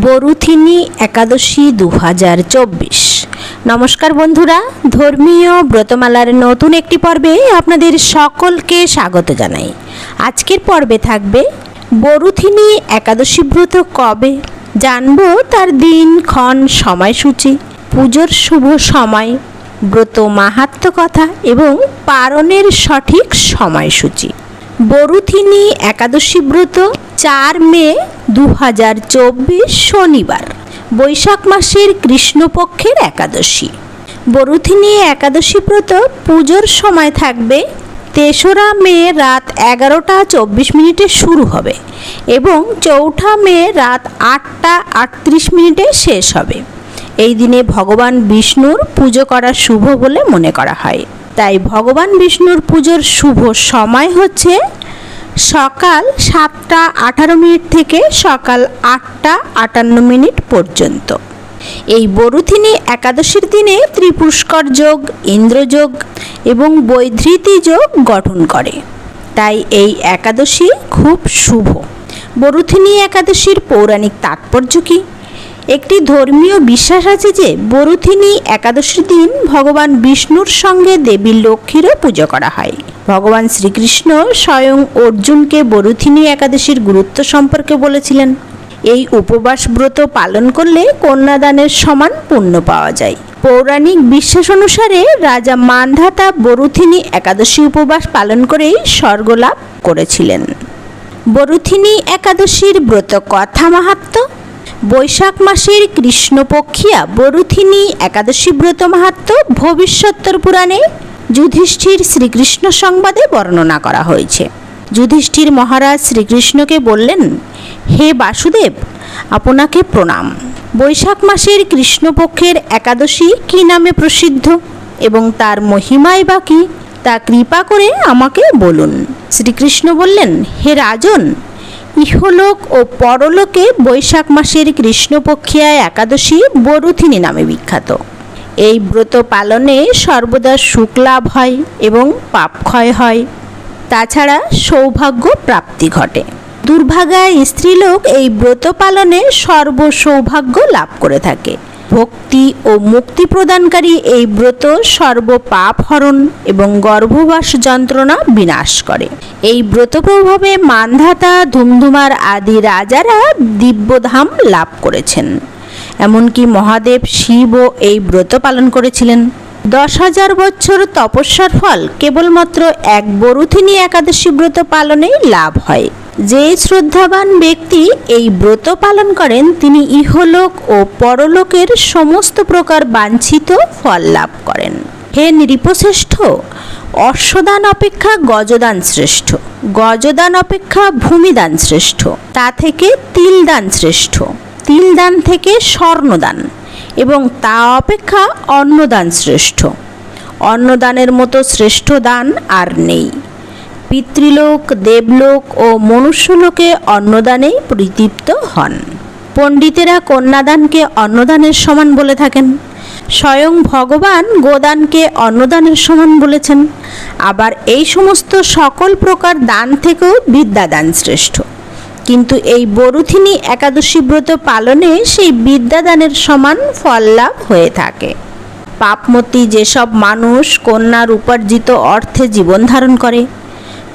বরুথিনী একাদশী দু হাজার চব্বিশ। নমস্কার বন্ধুরা, ধর্মীয় ব্রতমালার নতুন একটি পর্বে আপনাদের সকলকে স্বাগত জানাই। আজকের পর্বে থাকবে, বরুথিনী একাদশী ব্রত কবে? জানব তার দিন, ক্ষণ, সময়সূচি, পুজোর শুভ সময়, ব্রত মাহাত্ম্য কথা এবং পারণের সঠিক সময়সূচি। বরুথিনী একাদশী ব্রত চার মে দু হাজার চব্বিশ শনিবার, বৈশাখ মাসের কৃষ্ণপক্ষের একাদশী। বরুথিনী একাদশী ব্রত পুজোর সময় থাকবে। তেসরা মে রাত এগারোটা চব্বিশ মিনিটে শুরু হবে এবং চৌঠা মে রাত আটটা আটত্রিশ মিনিটে শেষ হবে। এই দিনে ভগবান বিষ্ণুর পুজো করা শুভ বলে মনে করা হয়। তাই ভগবান বিষ্ণুর পুজোর শুভ সময় হচ্ছে সকাল সাতটা আঠারো মিনিট থেকে সকাল আটটা আটান্ন মিনিট পর্যন্ত। এই বরুথিনী একাদশীর দিনে ত্রিপুষ্কর যোগ ইন্দ্রযোগ এবং বৈধৃতি যোগ গঠন করে। তাই এই একাদশী খুব শুভ। বরুথিনী একাদশীর পৌরাণিক তাৎপর্য কী? একটি ধর্মীয় বিশ্বাস আছে যে বরুথিনী একাদশীর দিন ভগবান বিষ্ণুর সঙ্গে দেবী লক্ষ্মীরও পুজো করা হয়। ভগবান শ্রীকৃষ্ণ স্বয়ং অর্জুনকে বরুথিনী একাদশীর গুরুত্ব সম্পর্কে বলেছিলেন। এই উপবাস ব্রত পালন করলে কন্যাদানের সমান পুণ্য পাওয়া যায়। পৌরাণিক বিশ্বাস অনুসারে রাজা মানধাতা বরুথিনী একাদশী উপবাস পালন করেই স্বর্গলাভ করেছিলেন। বরুথিনী একাদশীর ব্রত কথা মাহাত্ম্য বৈশাখ মাসের কৃষ্ণপক্ষিয়া বরুথিনী একাদশী ব্রত মাহাত্ম ভবিষ্যত্তর পুরাণে যুধিষ্ঠির শ্রীকৃষ্ণ সংবাদে বর্ণনা করা হয়েছে। যুধিষ্ঠির মহারাজ শ্রীকৃষ্ণকে বললেন, হে বাসুদেব, আপনাকে প্রণাম। বৈশাখ মাসের কৃষ্ণপক্ষের একাদশী কী নামে প্রসিদ্ধ? এবং তার মহিমায় বা কী? তা কৃপা করে আমাকে বলুন। শ্রীকৃষ্ণ বললেন, হে রাজন ইহলোক ও পরলোকে বৈশাখ মাসের কৃষ্ণপক্ষিয়া একাদশী বরুথিনী নামে বিখ্যাত। এই ব্রত পালনে সর্বদা সুখ লাভ হয় এবং পাপ ক্ষয় হয়। তাছাড়া সৌভাগ্য প্রাপ্তি ঘটে। দুর্ভাগা স্ত্রীলোক এই ব্রত পালনে সর্ব সৌভাগ্য লাভ করে থাকে। ভক্তি ও মুক্তি প্রদানকারী এই ব্রত সর্ব পাপ হরণ এবং গর্ভবাস যন্ত্রণা বিনাশ করে। এই ব্রত প্রভাবে মানধাতা, ধুমধুমার আদি রাজারা দিব্যধাম লাভ করেছেন। এমনকি মহাদেব শিবও এই ব্রত পালন করেছিলেন। দশ হাজার বছর তপস্যার ফল কেবলমাত্র এক বরুথিনী একাদশী ব্রত পালনেই লাভ হয়। যে শ্রদ্ধাবান ব্যক্তি এই ব্রত পালন করেন, তিনি ইহলোক ও পরলোকের সমস্ত প্রকার বাঞ্ছিত ফল লাভ করেন। হে নৃপশ্রেষ্ঠ অশ্বদান অপেক্ষা গজদান শ্রেষ্ঠ। গজদান অপেক্ষা ভূমিদান শ্রেষ্ঠ। তা থেকে তিলদান শ্রেষ্ঠ। তিলদান থেকে স্বর্ণদান এবং তা অপেক্ষা অন্নদান শ্রেষ্ঠ। অন্নদানের মতো শ্রেষ্ঠ দান আর নেই। পিতৃলোক, দেবলোক ও মনুষ্যলোকে অন্নদানেই পরিতৃপ্ত হন। পণ্ডিতেরা কন্যাদানকে অন্নদানের সমান বলে থাকেন। স্বয়ং ভগবান গোদানকে অন্নদানের সমান বলেছেন। আবার এই সমস্ত সকল প্রকার দান থেকেও বিদ্যাদান শ্রেষ্ঠ। কিন্তু এই বরুথিনী একাদশী ব্রত পালনে সেই বিদ্যাদানের সমান ফল লাভ হয়ে থাকে। পাপমতি যেসব মানুষ কন্যার উপার্জিত অর্থে জীবন ধারণ করে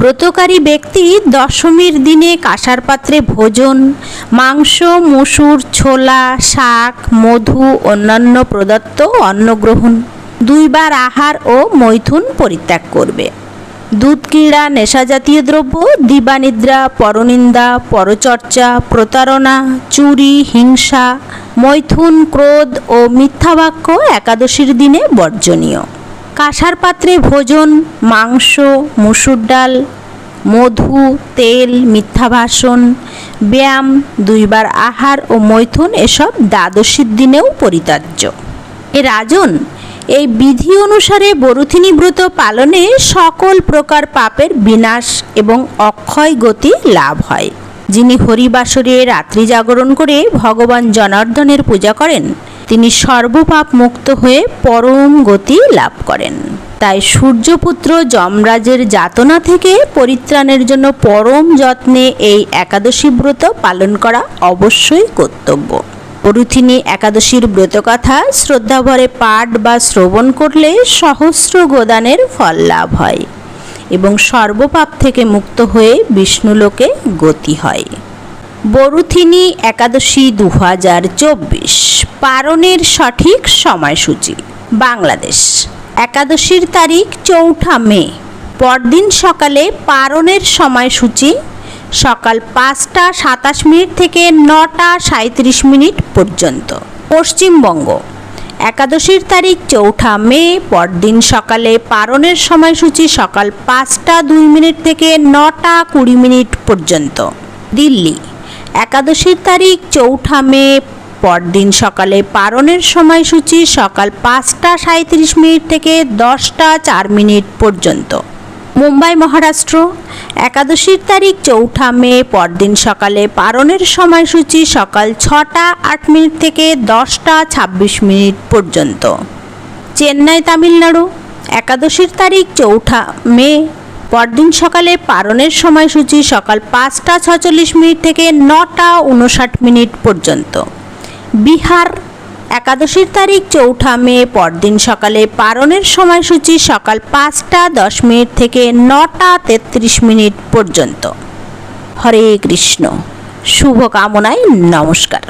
ব্রতকারী ব্যক্তি দশমীর দিনে কাঁসার পাত্রে ভোজন, মাংস, মসুর, ছোলা, শাক, মধু, অন্যান্য প্রদত্ত অন্ন গ্রহণ দুইবার আহার ও মৈথুন পরিত্যাগ করবে। দুধ ক্রীড়া, নেশাজাতীয় দ্রব্য, দিবানিদ্রা, পরনিন্দা, পরচর্চা, প্রতারণা, চুরি, হিংসা, মৈথুন, ক্রোধ ও মিথ্যাবাক্য একাদশীর দিনে বর্জনীয়। কাঁসার পাত্রে ভোজন, মাংস, মুসুর ডাল, মধু, তেল, মিথ্যা ভাষণ, ব্যায়াম, দুইবার আহার ও মৈথুন এসব দ্বাদশীর দিনেও পরিত্যাজ্য। এ রাজন, এই বিধি অনুসারে বরুথিনী ব্রত পালনে সকল প্রকার পাপের বিনাশ এবং অক্ষয় গতি লাভ হয়। যিনি হরিবাসরে রাত্রি জাগরণ করে ভগবান জনার্দনের পূজা করেন তিনি সর্বপাপ মুক্ত হয়ে পরম গতি লাভ করেন। তাই সূর্যপুত্র যমরাজের যাতনা থেকে পরিত্রাণের জন্য পরম যত্নে এই একাদশী ব্রত পালন করা অবশ্যই কর্তব্য। পরুথিনী একাদশীর ব্রতকথা শ্রদ্ধাভরে পাঠ বা শ্রবণ করলে সহস্র গোদানের ফল লাভ হয় এবং সর্বপাপ থেকে মুক্ত হয়ে বিষ্ণুলোকে গতি হয়। বরুথিনী একাদশী দু হাজার চব্বিশ পারণের সঠিক সময়সূচি, বাংলাদেশ। একাদশীর তারিখ চৌঠা মে। পরদিন সকালে পারণের সময়সূচি, সকাল পাঁচটা সাতাশ মিনিট থেকে নটা সাঁত্রিশ মিনিট পর্যন্ত। পশ্চিমবঙ্গ। একাদশীর তারিখ চৌঠা মে। পরদিন সকালে পারণের সময়সূচি সকাল পাঁচটা দুই মিনিট থেকে নটা কুড়ি মিনিট পর্যন্ত। দিল্লি। একাদশীর তারিখ চৌঠা মে, পরদিন সকালে পারণের সময়সূচি সকাল পাঁচটা সাঁত্রিশ মিনিট থেকে দশটা চার মিনিট পর্যন্ত। মুম্বাই মহারাষ্ট্র, একাদশীর তারিখ চৌঠা মে, পরদিন সকালে পারণের সময়সূচি সকাল ছটা আট মিনিট থেকে দশটা ছাব্বিশ মিনিট পর্যন্ত। চেন্নাই তামিলনাড়ু, একাদশীর তারিখ চৌঠা মে পরদিন সকালে পারণের সময়সূচি সকাল পাঁচটা ছচল্লিশ মিনিট থেকে নটা উনষাট মিনিট পর্যন্ত। বিহার একাদশীর তারিখ চৌঠা মে পরদিন সকালে পারণের সময়সূচি সকাল পাঁচটা দশ মিনিট থেকে নটা তেত্রিশ মিনিট পর্যন্ত। হরে কৃষ্ণ, শুভকামনায় নমস্কার।